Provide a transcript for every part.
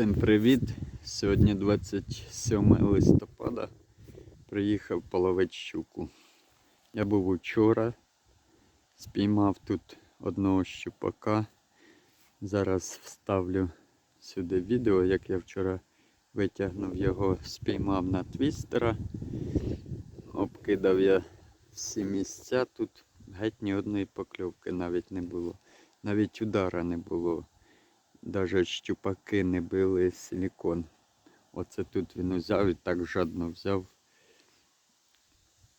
Всім привіт! Сьогодні 27 листопада. Приїхав половити щуку. Я був учора, спіймав тут одного щупака. Зараз вставлю сюди відео, як я вчора витягнув його, спіймав на твістера. Обкидав я всі місця тут. Геть ні одної покльовки навіть не було. Навіть удара не було. Даже щупаки не били силікон. Оце тут він взяв і так жадно взяв.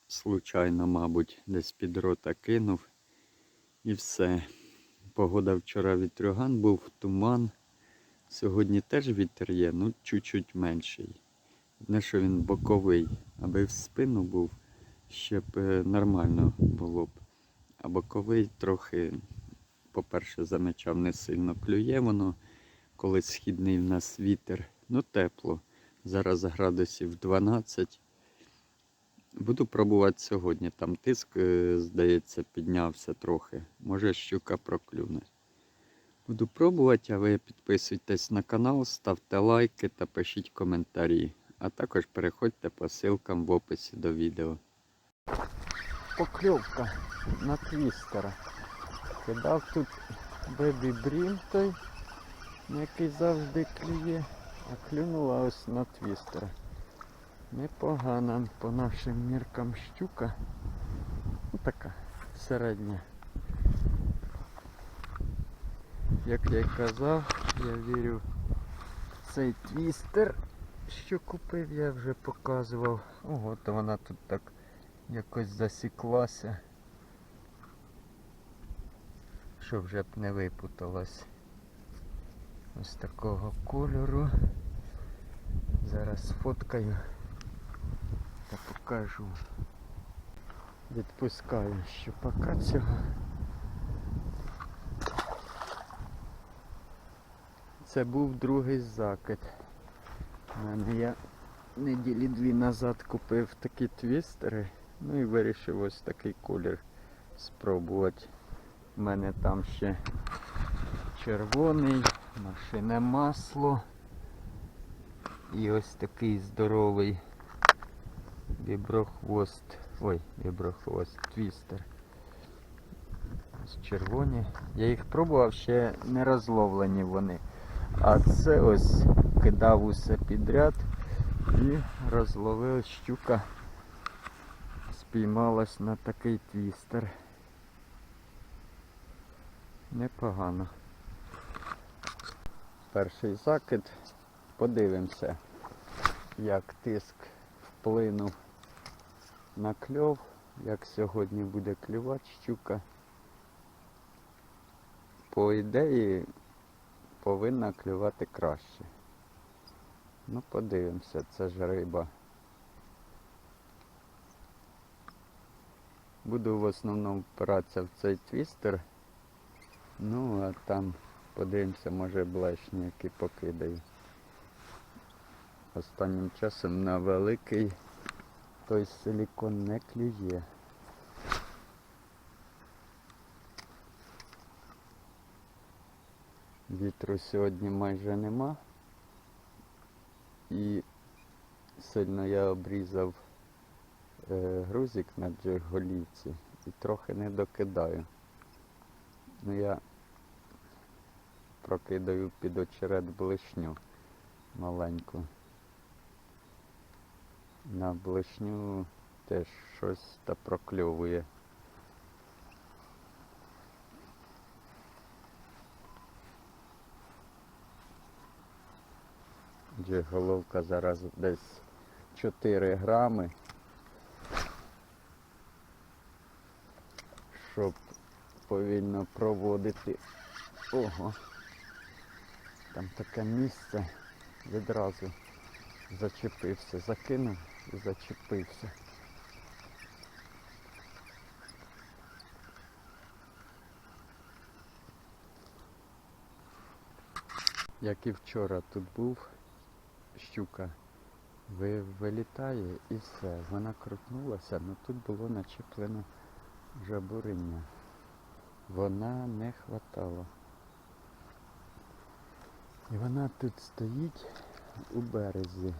Случайно, мабуть, десь під рота кинув. І все. Погода вчора вітрюган був, туман. Сьогодні теж вітер є, ну чуть-чуть менший. Не що він боковий, аби в спину був, ще б е, нормально було б. А боковий трохи по-перше, замечав не сильно клює воно, коли східний в нас вітер, ну тепло. Зараз градусів 12. Буду пробувати сьогодні. Там тиск, е, здається, піднявся трохи. Може щука проклюне. Буду пробувати, а ви підписуйтесь на канал, ставте лайки та пишіть коментарі. А також переходьте по ссылкам в описі до відео. Покльовка на твістера. Кидав тут бебі брім той, який завжди клює, а клюнула ось на твістера. Непогана по нашим міркам щука. Ну така середня. Як я й казав, я вірю в цей твістер, що купив, я вже показував. Ого, то вона тут так якось засіклася. Щоб вже б не випуталась. Ось такого кольору. Зараз сфоткаю та покажу. Відпускаю щупака цього. Це був другий закид. Я неділі дві назад купив такі твістери. Ну і вирішив ось такий колір спробувати. У мене там ще червоний, машине масло. І ось такий здоровий віброхвост. Ой, віброхвост, твістер. Ось червоні. Я їх пробував, ще не розловлені вони. А це ось кидав усе підряд і розловив щука. Спіймалась на такий твістер. Непогано. Перший закид. Подивимося, як тиск вплинув на кльов, як сьогодні буде клювати щука. По ідеї повинна клювати краще. Ну, подивимося, це ж риба. Буду в основному впиратися в цей твістер. Ну, а там подивимося, може блешні які покидаю. Останнім часом на великий той силікон не клює. Вітру сьогодні майже нема. І сильно я обрізав е, грузик на джерголівці і трохи не докидаю. Ну я прокидаю під очерет блишню маленьку. На блишню теж щось та прокльовує. Адже головка зараз десь 4 грами. Щоб повільно проводити. Ого. Там таке місце відразу зачепився, закинув і зачепився. Як і вчора тут був, щука ви- вилітає і все. Вона крутнулася, але тут було начеплено жабуриння. Вона не хватало. І вона тут стоїть у березі.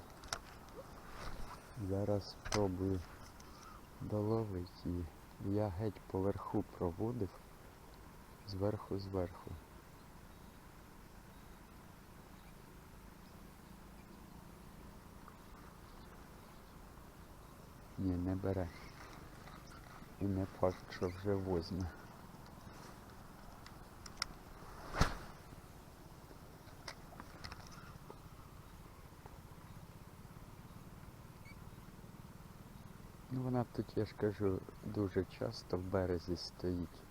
Зараз спробую доловити її. Я геть поверху проводив. Зверху зверху. Ні, не бере. І не факт, що вже возьме. Вона тут, я ж кажу, дуже часто в березі стоїть.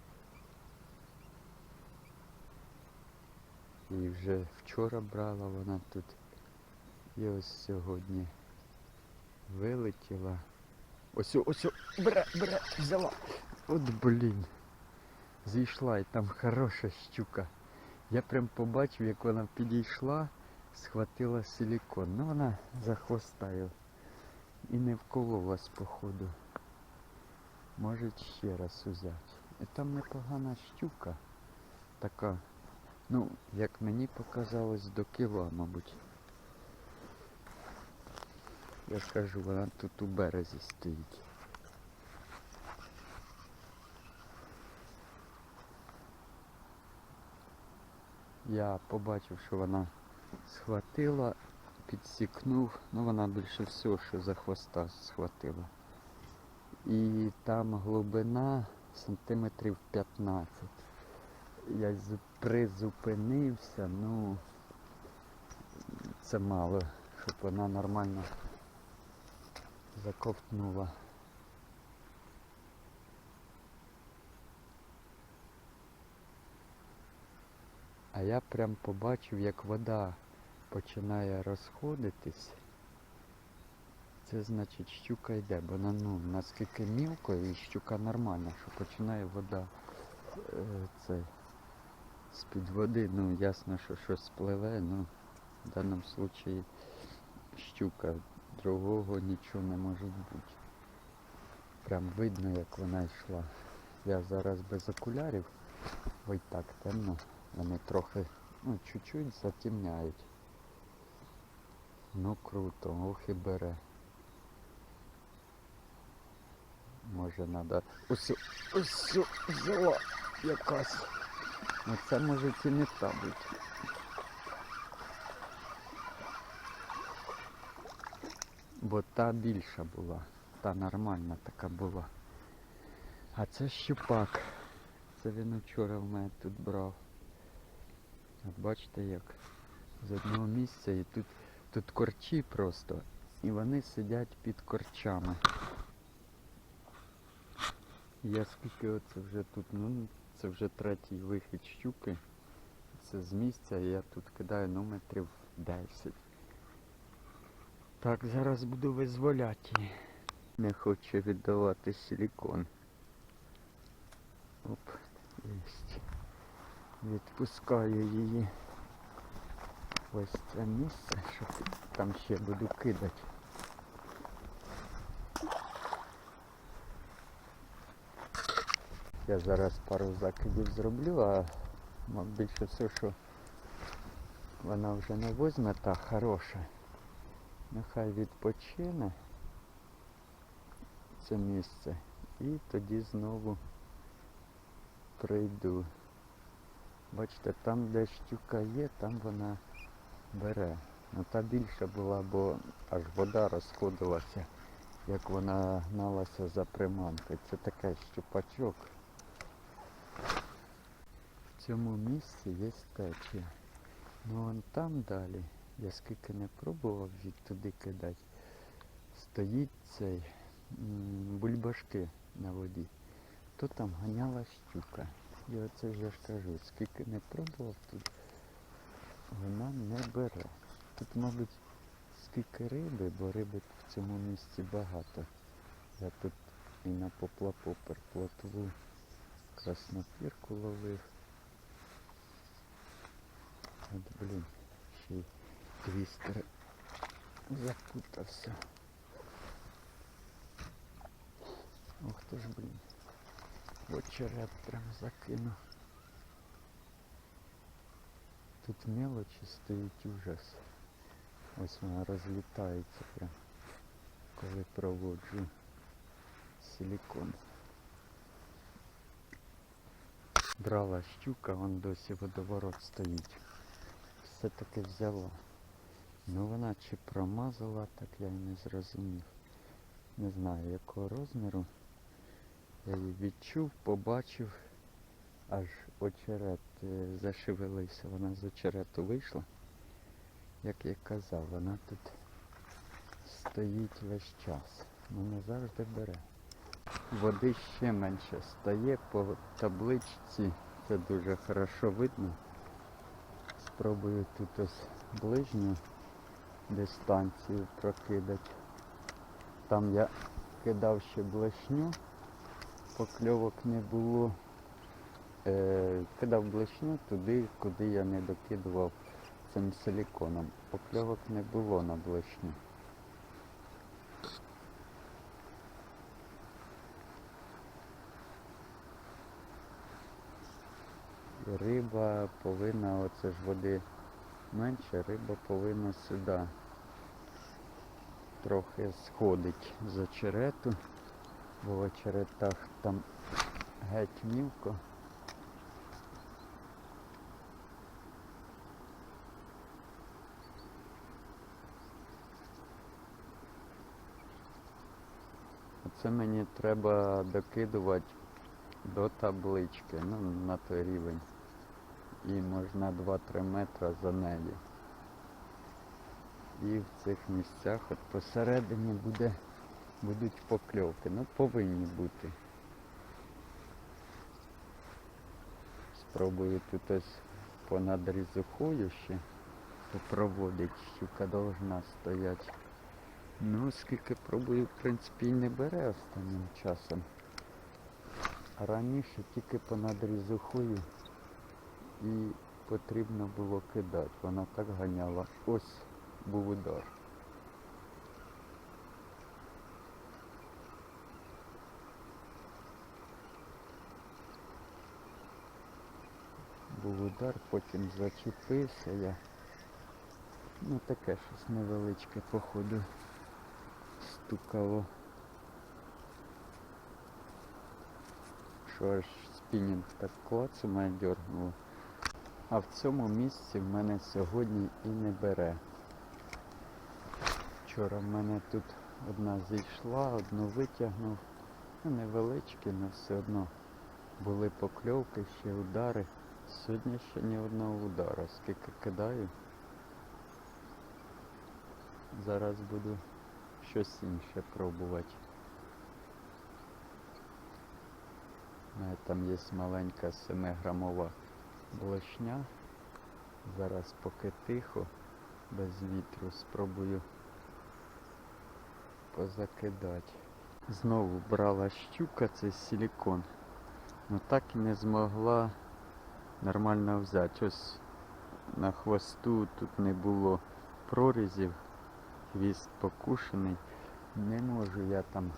І вже вчора брала вона тут. І ось сьогодні вилетіла. Ось, ось, о, бре, бре, взяла. От блін. Зійшла і там хороша щука. Я прям побачив, як вона підійшла, схватила силікон. Ну вона за хвоста його. І не вкололась походу. Може ще раз взяти. І там непогана щука. Така. Ну, як мені показалось, до кіла, мабуть. Я ж кажу, вона тут у березі стоїть. Я побачив, що вона схватила, підсікнув, ну вона більше всього, що за хвоста схватила. І там глибина сантиметрів 15. Я призупинився, ну це мало, щоб вона нормально заковтнула. А я прям побачив, як вода починає розходитись. Це значить щука йде, бо ну, наскільки мілко і щука нормальна, що починає вода е, це, з-під води, ну ясно, що щось спливе, ну в даному випадку щука, другого нічого не може бути. Прям видно, як вона йшла. Я зараз без окулярів, бо й так темно, вони трохи, ну, чуть-чуть затемняють. Ну круто, ох і бере. Може надо. Ось, ось взяла якась. Ну це може і не та бути. Бо та більша була, та нормальна така була. А це щупак. Це він вчора в мене тут брав. От бачите як? З одного місця і тут, тут корчі просто. І вони сидять під корчами. Я скільки оце вже тут, ну це вже третій вихід щуки. Це з місця, я тут кидаю ну метрів 10. Так, зараз буду визволяти. Не хоче віддавати силікон. Оп, єсть. Відпускаю її. Ось це місце, що там ще буду кидати. Я зараз пару закидів зроблю, а більше все, що вона вже не возьме та хороша. Нехай відпочине це місце і тоді знову прийду. Бачите, там де щука є, там вона бере. Ну та більша була, бо аж вода розходилася, як вона гналася за приманкою. Це таке щупачок. В цьому місці є течія. Ну вон там далі, я скільки не пробував від туди кидати, стоїть цей бульбашки на воді. То там ганяла щука. І оце я ж кажу, скільки не пробував тут, вона не бере. Тут, мабуть, скільки риби, бо риби в цьому місці багато. Я тут і на поплапопер плотву краснопірку ловив. От, блін, ще й твістер запутався. Ох ти ж, блін. Очерет прям закинув. Тут мелочі стоїть ужас. Ось вона розлітається прям, коли проводжу силікон. Брала щука, вон досі водоворот стоїть. Все-таки взяла. Ну вона чи промазала, так я й не зрозумів. Не знаю якого розміру. Я її відчув, побачив, аж очерет е, зашевелився. Вона з очерету вийшла. Як я казав, вона тут стоїть весь час. Ну не завжди бере. Води ще менше стає по табличці. Це дуже хорошо видно. Спробую тут ось ближню дистанцію прокидати. Там я кидав ще блешню, покльовок не було. Е, кидав блешню туди, куди я не докидував цим силіконом. Покльовок не було на блешню. Риба повинна, оце ж води менше, риба повинна сюди трохи сходить з очерету, бо в очеретах там геть мілко. Оце мені треба докидувати до таблички, ну на той рівень. І можна 2-3 метри за нею. І в цих місцях от посередині буде, будуть покльовки. Ну повинні бути. Спробую тут ось понад різухою ще попроводить, щука должна стояти. Ну, скільки пробую, в принципі, і не бере останнім часом. Раніше тільки понад різухою і потрібно було кидати. Вона так ганяла. Ось був удар. Був удар, потім зачепився я. Ну таке щось невеличке, походу, стукало. Що аж спінінг так клацу мене дергнуло. А в цьому місці в мене сьогодні і не бере. Вчора в мене тут одна зійшла, одну витягнув. Ну, невеличкі, але все одно були покльовки, ще удари. Сьогодні ще ні одного удара. Скільки кидаю. Зараз буду щось інше пробувати. Мене там є маленька 7-грамова блешня. Зараз поки тихо, без вітру, спробую позакидати. Знову брала щука, це силікон. Ну так і не змогла нормально взяти. Ось на хвосту тут не було прорізів, хвіст покушений. Не можу я там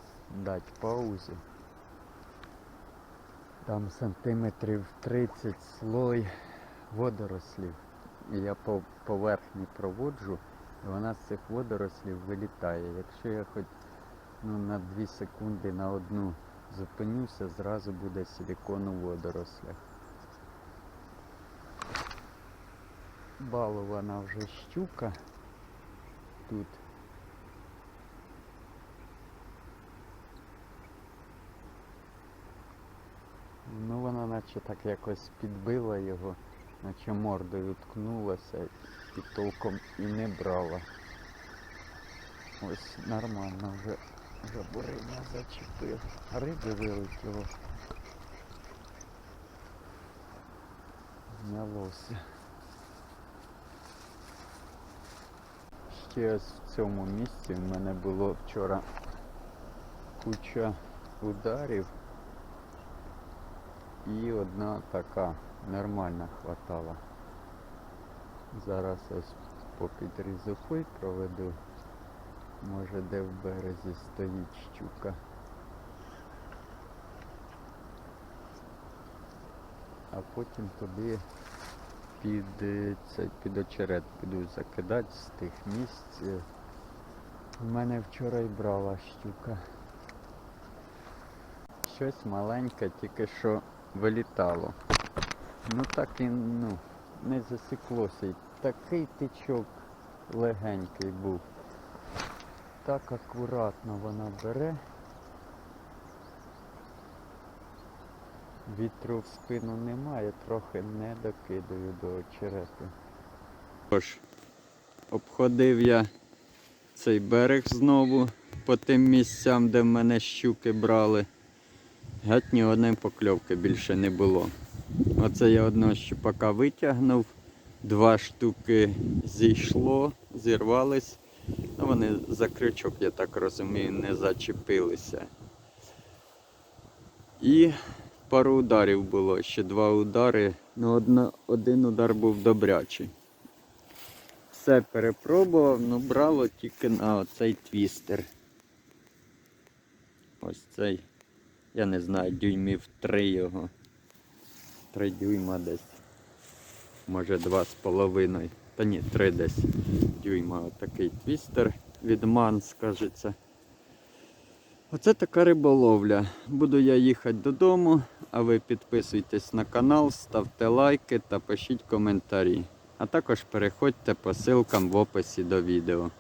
дати паузу. Там сантиметрів 30 слой водорослів. І я по поверхні проводжу, і вона з цих водорослів вилітає. Якщо я хоч ну, на 2 секунди на одну зупинюся, зразу буде силікон у водорослях. Балована вже щука тут. Ну вона наче так якось підбила його, наче мордою ткнулася і толком і не брала. Ось нормально вже жабуриня зачепив. Риби вилетіло. Знялося. Ще ось в цьому місці в мене було вчора куча ударів. І одна така нормальна хватала. Зараз ось по підрізухой проведу. Може де в березі стоїть щука. А потім туди під, е, цей, під очерет буду закидати з тих місць. У мене вчора й брала щука. Щось маленьке, тільки що вилітало. Ну так і ну, не засіклося. Такий тичок легенький був. Так акуратно вона бере. Вітру в спину немає, трохи не докидаю до очерету. Тож, обходив я цей берег знову по тим місцям, де мене щуки брали. Геть ні одної покльовки більше не було. Оце я одного щупака витягнув, два штуки зійшло, зірвались. Ну, вони за крючок, я так розумію, не зачепилися. І пару ударів було, ще два удари. Ну, одно, один удар був добрячий. Все перепробував, ну брало тільки на оцей твістер. Ось цей. Я не знаю, дюймів три його. Три дюйма десь. Може два з половиною. Та ні, три десь дюйма. Отакий твістер від Ман, скажеться. Оце така риболовля. Буду я їхати додому, а ви підписуйтесь на канал, ставте лайки та пишіть коментарі. А також переходьте по ссылкам в описі до відео.